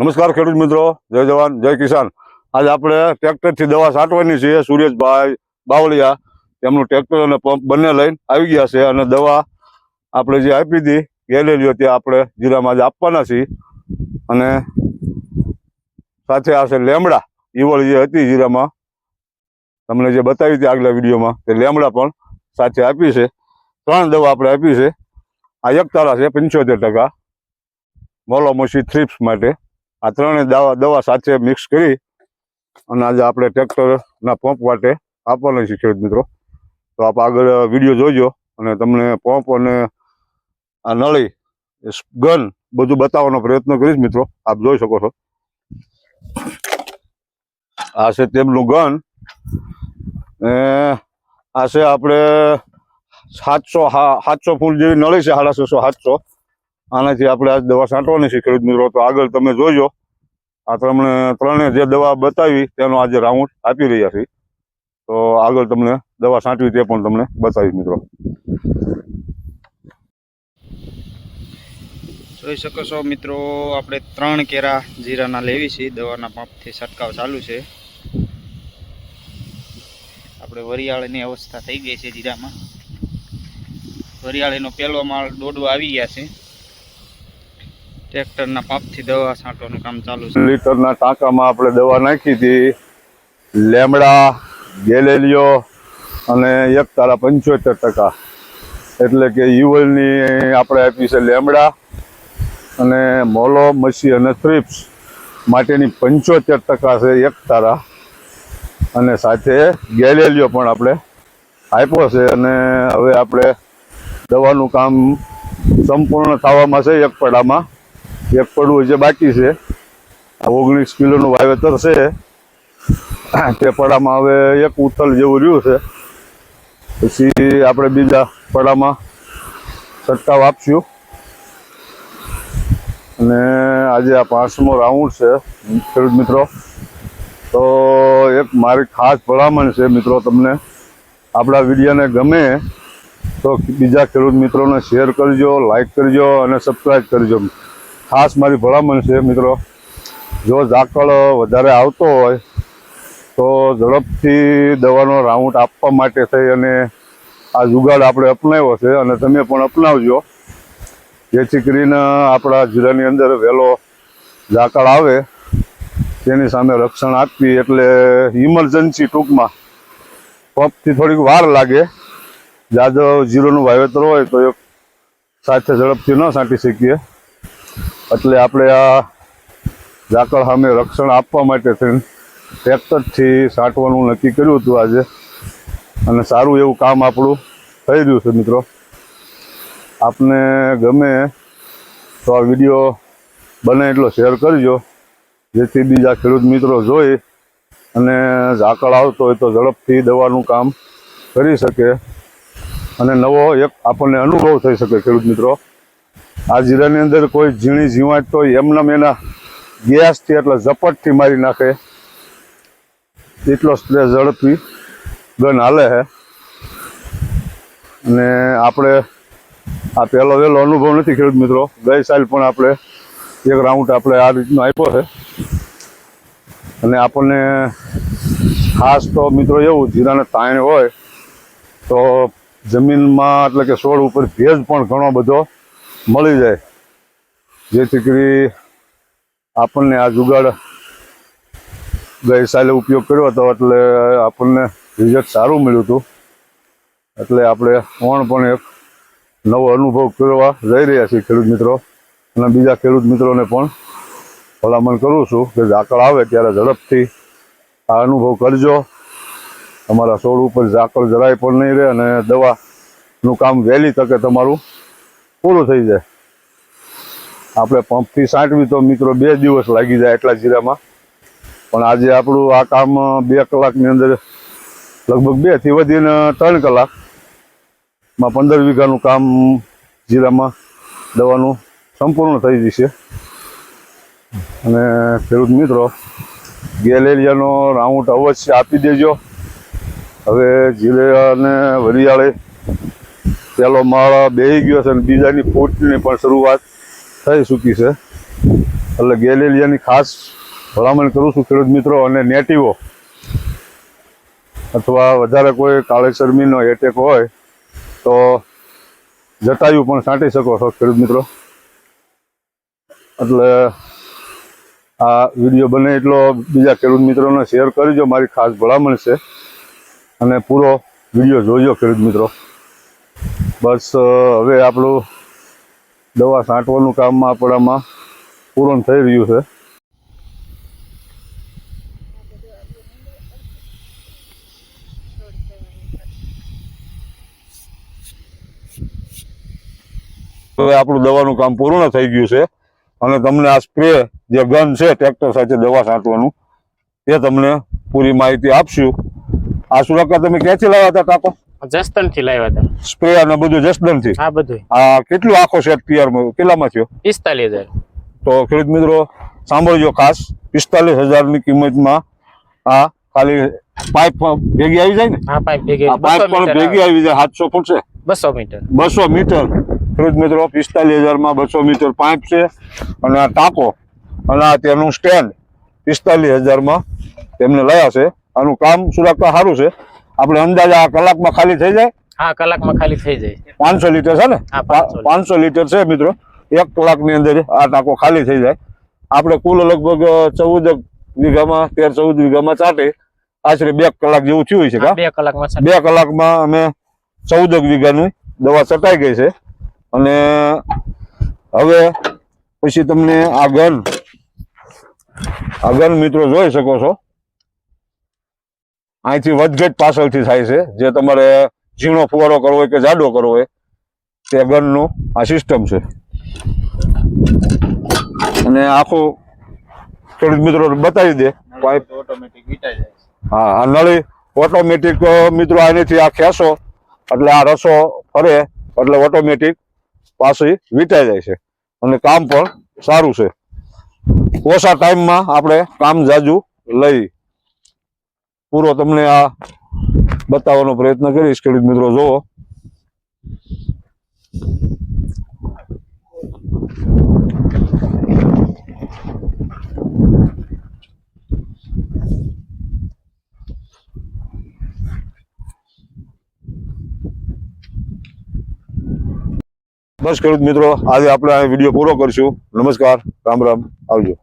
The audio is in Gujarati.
નમસ્કાર ખેડૂત મિત્રો. જય જવાન, જય કિસાન. આજે આપણે ટ્રેક્ટરથી દવા છાંટવાની છે, સુરેશભાઈ બાવળિયા. તેમનું ટ્રેક્ટર અને પંપ બંને લઈને આવી ગયા છે અને દવા આપણે જે આપી હતી, ગેલેરીઓ તે આપણે જીરામાં આજે આપવાના છીએ. અને સાથે આ છે લેમડા. ઈવળ જે હતી જીરામાં. તમને જે બતાવી હતી આગલા વિડીયોમાં, તે લેમડા પણ સાથે આપી છે. ત્રણ દવા આપણે આપી છે. આ એક તારા છે, પંચોતેર ટકા. મોલોમોસી થ્રીપ્સ માટે આ ત્રણેય દવા દવા સાથે મિક્સ કરી અને આજે આપણે ટ્રેક્ટરના પંપ માટે આપવાના છે ખેડૂત મિત્રો. તો આપ આગળ વીડિયો જોજો અને તમને પંપ અને આ નળી ગન બધું બતાવવાનો પ્રયત્ન કરીશ મિત્રો. આપ જોઈ શકો છો. આ છે તેમનું ગન આ છે આપણે સાતસો સાતસો ફૂટ જેવી નળી છે, સાડા સાતસો. આનાથી આપણે આજ દવા છાંટવાની છે ખેડૂત મિત્રો. તો આગળ તમે જોજો. આ તમને ત્રણે જે દવા બતાવી તેનો આજે રાઉન્ડ આપી રહ્યા છીએ. તો આગળ તમને દવા છાંટવી તે પણ તમને બતાવી મિત્રો. જોઈ શકો છો મિત્રો, આપણે ત્રણ કેરા જીરાના લેવી છે. દવાના પંપથી છંટકાવ ચાલુ છે. આપણે વરિયાળની અવસ્થા થઈ ગઈ છે જીરામાં. વરિયાળીનો પહેલો માળ દોડવા આવી ગયા છે. ટ્રેક્ટરના પાપથી દવા છાંટવાનું કામ ચાલુ છે. લીટરના ટાંકામાં આપણે દવા નાખી હતી. લેમડા, ગેલેલિયો અને એક તારા પંચોતેર ટકા. એટલે કે યુવલની આપણે આપી છે લેમડા અને મોલો, મસી અને થ્રિપ્સ માટેની પંચોતેર ટકા છે એક તારા. અને સાથે ગેલેલિયો પણ આપણે આપ્યો છે અને હવે આપણે દવાનું કામ સંપૂર્ણ થવામાં છે એક પડામાં. એક પડવું જે બાકી છે. ઓગણીસ કિલોનું વાવેતર છે. તે પડામાં હવે એક ઉથલ જેવું રહ્યું છે. પછી આપણે બીજા પડામાં છંટકાવ આપશું. અને આજે આ પાંચમો રાઉન્ડ છે, ખેડૂત મિત્રો. તો એક મારી ખાસ ભલામણ છે મિત્રો તમને. આપણા વિડીયોને ગમે તો બીજા ખેડૂત મિત્રોને શેર કરજો, લાઈક કરજો અને સબસ્ક્રાઈબ કરજો. ખાસ મારી ભલામણ છે મિત્રો. જો ઝાકળ વધારે આવતો હોય, તો ઝડપથી દવાનો રાઉન્ડ આપવા માટે થઈ અને આ જુગાડ આપણે અપનાવ્યો છે અને તમે પણ અપનાવજો. જેથી કરીને આપણા જીરાની અંદર વહેલો ઝાકળ આવે. તેની સામે રક્ષણ આપવી એટલે ઇમરજન્સી ટૂંકમાં પંપથી થોડીક વાર લાગે. જાજો જીરોનું વાવેતર હોય તો એક સાથે ઝડપથી ન છાંટી શકીએ. એટલે આપણે આ ઝાકળ સામે રક્ષણ આપવા માટે થઈને ટ્રેક્ટરથી છાંટવાનું નક્કી કર્યું હતું આજે. અને સારું એવું કામ આપણું થઈ રહ્યું છે મિત્રો. આપને ગમે તો આ વીડિયો બને એટલો શેર કરજો. જેથી બીજા ખેડૂત મિત્રો જોઈ અને ઝાકળ આવતો હોય તો ઝડપથી દવાનું કામ કરી શકે. અને નવો એક આપણને અનુભવ થઈ શકે ખેડૂત મિત્રો. આ જીરાની અંદર કોઈ ઝીણી ઝીવાટ તો એમનામ એના ગેસથી એટલે ઝપટથી મારી નાખે. એટલો સ્પ્રે ઝડપી ગન હાલે છે અને આપણે આ પહેલો વહેલો અનુભવ નથી ખેડૂત મિત્રો. ગઈ સાલ પણ આપણે એક રાઉન્ડ આપણે આ રીતનો આપ્યો છે. અને આપણને ખાસ તો મિત્રો એવું, જીરાને તાણ હોય, તો જમીનમાં એટલે કે છોડ ઉપર ભેજ પણ ઘણો બધો મળી જાય. જેથી કરી આપણને આ જુગાડ ગઈ સાલે ઉપયોગ કર્યો હતો, એટલે આપણને રિઝલ્ટ સારું મળ્યું હતું. એટલે આપણે ઓણ પણ એક નવો અનુભવ કરવા જઈ રહ્યા છીએ ખેડૂત મિત્રો. અને બીજા ખેડૂત મિત્રોને પણ ભલામણ કરું છું કે ઝાકળ આવે ત્યારે ઝડપથી આ અનુભવ કરજો. તમારા છોડ ઉપર ઝાકળ જરાય પણ નહીં રહે અને દવાનું કામ વહેલી તકે તમારું પૂરું થઈ જાય. આપણે પંપથી સાંટવી તો મિત્રો બે દિવસ લાગી જાય એટલા જીરામાં. પણ આજે આપણું આ કામ બે કલાકની અંદર લગભગ બેથી વધીને ત્રણ કલાકમાં પંદર વીઘાનું કામ જીરામાં દવાનું સંપૂર્ણ થઈ જશે. અને ખેડૂત મિત્રો, ગેલેરિયાનો રાઉન્ડ અવશ્ય આપી દેજો. હવે જીરે અને વરિયાળે પેલો માળ બેહી ગયો છે અને બીજાની ફૂટની પણ શરૂઆત થઈ ચૂકી છે. એટલે ગેલેલિયાની ખાસ ભલામણ કરું છું ખેડૂત મિત્રો અને નેટિવો. અથવા વધારે કોઈ કાળે ચરમીનો એટેક હોય, તો જટાયું પણ છાંટી શકો છો ખેડૂત મિત્રો. એટલે આ વીડિયો બને એટલો. બીજા ખેડૂત મિત્રોને શેર કરજો. મારી ખાસ ભલામણ છે. અને પૂરો વીડિયો જોજો ખેડૂત મિત્રો. બસ હવે આપણું દવા છાંટવાનું કામ આપણામાં પૂર્ણ થઈ રહ્યું છે. હવે આપણું દવાનું કામ પૂર્ણ થઈ ગયું છે અને તમને આ સ્પ્રે જે ગન છે, ટ્રેક્ટર સાથે દવા છાંટવાનું એ તમને પૂરી માહિતી આપશું. આ સુરક્ષા તમે ક્યાંથી લાવ્યા હતા, ટાંકો? જસદણથી લાવ્યા હતા. બધું બધું આ કેટલું આખો સેટ તૈયાર કેટલામાં થયો? પિસ્તાલીસ હજાર. તો ખેડૂત મિત્રો સાંભળજો ખાસ. પિસ્તાલીસ હજારની કિંમતમાં આ ખાલી પાઇપ ભેગી આવી જાય ને? આ પાઇપ ભેગી પાઇપ પણ ભેગી આવી જાય સાતસો ફૂટ છે બસો મીટર. બસો મીટર. ખેડૂત મિત્રો પિસ્તાલીસ હજારમાં બસો મીટર પાઇપ છે અને આ ટાંકો અને આ તેનું સ્ટેન્ડ પિસ્તાલીસ હજારમાં તેમને લયા છે. આનું કામ સુરાકતા સારું છે? આપણે અંદાજે આ કલાકમાં ખાલી થઈ જાય? હા કલાકમાં ખાલી થઈ જાય. પાંચસો લીટર છે ને? પાંચસો લીટર. છે મિત્રો. એક કલાકની અંદર આ ટાંકો ખાલી થઈ જાય. આપણે કુલ લગભગ ચૌદ વીઘામાં તેર ચૌદ વીઘામાં ચાટે. આશરે બે કલાક જેવું થયું છે બે કલાકમાં છે. બે કલાકમાં અમે ચૌદ વીઘાની દવા ચટાઈ ગઈ છે. અને હવે પછી તમને આ ગન આ ગન મિત્રો જોઈ શકો છો. અહીંથી વધઘટ પાછળથી થાય છે. જે તમારે ઝીણો ફુવારો કરવો હોય કે જાડો કરવો હોય તે ગનનું આ સિસ્ટમ છે. અને આખું ખેડૂત મિત્રો બતાવી દે. પાઇપ ઓટોમેટિક જાય હા આ નળી ઓટોમેટિક મિત્રો આનેથી આ ખેંચો એટલે આ રસો ફરે એટલે ઓટોમેટિક પાછી વીટાઈ જાય છે. અને કામ પણ સારું છે. ઓછા ટાઈમમાં આપણે કામ જાજુ લઈ પૂરો તમને આ બતાવવાનો પ્રયત્ન કરીશ, ખેડૂત મિત્રો જોવો બસ ખેડૂત મિત્રો, આજે આપણે આ વીડિયો પૂરો કરશું. નમસ્કાર, રામ રામ. આવજો.